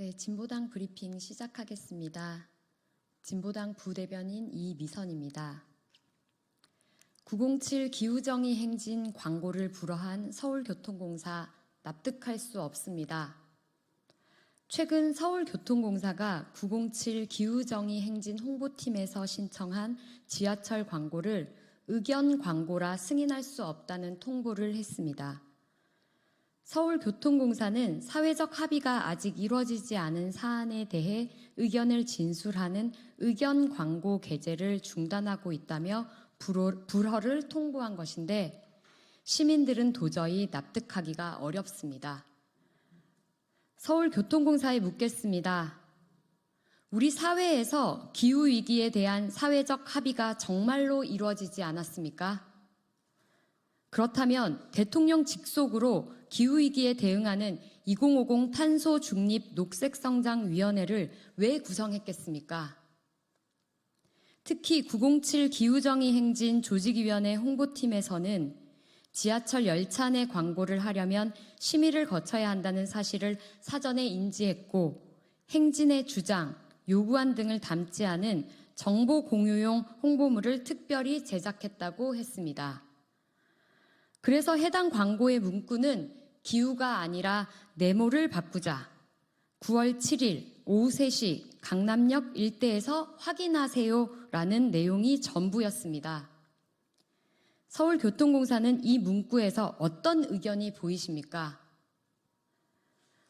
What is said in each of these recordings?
네, 진보당 브리핑 시작하겠습니다. 진보당 부대변인 이미선입니다. 907 기후정의 행진 광고를 불허한 서울교통공사 납득할 수 없습니다. 최근 서울교통공사가 907 기후정의 행진 홍보팀에서 신청한 지하철 광고를 의견 광고라 승인할 수 없다는 통보를 했습니다. 서울교통공사는 사회적 합의가 아직 이루어지지 않은 사안에 대해 의견을 진술하는 의견 광고 게재를 중단하고 있다며 불허- 불허 를 통보한 것인데 시민들은 도저히 납득하기가 어렵습니다. 서울교통공사에 묻겠습니다. 우리 사회에서 기후위기에 대한 사회적 합의가 정말로 이루어지지 않았습니까? 그렇다면 대통령 직속으로 기후위기에 대응하는 2050 탄소 중립 녹색성장위원회를 왜 구성했겠습니까? 특히 907 기후정의 행진 조직위원회 홍보팀에서는 지하철 열차 내 광고를 하려면 심의를 거쳐야 한다는 사실을 사전에 인지했고 행진의 주장, 요구안 등을 담지 않은 정보 공유용 홍보물을 특별히 제작했다고 했습니다. 그래서 해당 광고의 문구는 기후가 아니라 네모를 바꾸자. 9월 7일 오후 3시 강남역 일대에서 확인하세요 라는 내용이 전부였습니다. 서울교통공사는 이 문구에서 어떤 의견이 보이십니까?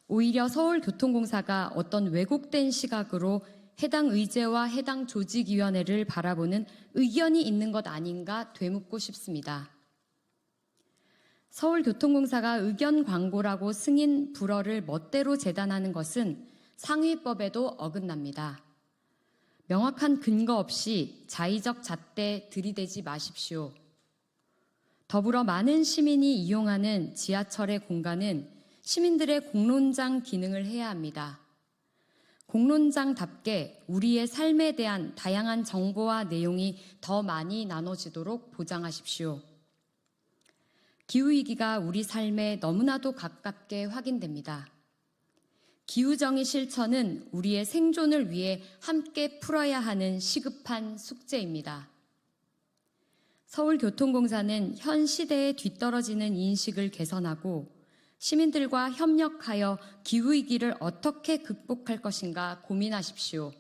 오히려 서울교통공사가 어떤 왜곡된 시각으로 해당 의제와 해당 조직위원회를 바라보는 의견이 있는 것 아닌가 되묻고 싶습니다. 서울교통공사가 의견 광고라고 승인 불허를 멋대로 재단하는 것은 상위법에도 어긋납니다. 명확한 근거 없이 자의적 잣대 들이대지 마십시오. 더불어 많은 시민이 이용하는 지하철의 공간은 시민들의 공론장 기능을 해야 합니다. 공론장답게 우리의 삶에 대한 다양한 정보와 내용이 더 많이 나눠지도록 보장하십시오. 기후위기가 우리 삶에 너무나도 가깝게 확인됩니다. 기후정의 실천은 우리의 생존을 위해 함께 풀어야 하는 시급한 숙제입니다. 서울교통공사는 현 시대에 뒤떨어지는 인식을 개선하고 시민들과 협력하여 기후위기를 어떻게 극복할 것인가 고민하십시오.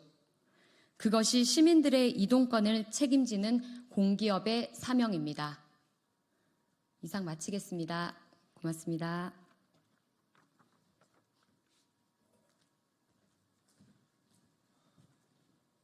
그것이 시민들의 이동권을 책임지는 공기업의 사명입니다. 이상 마치겠습니다. 고맙습니다.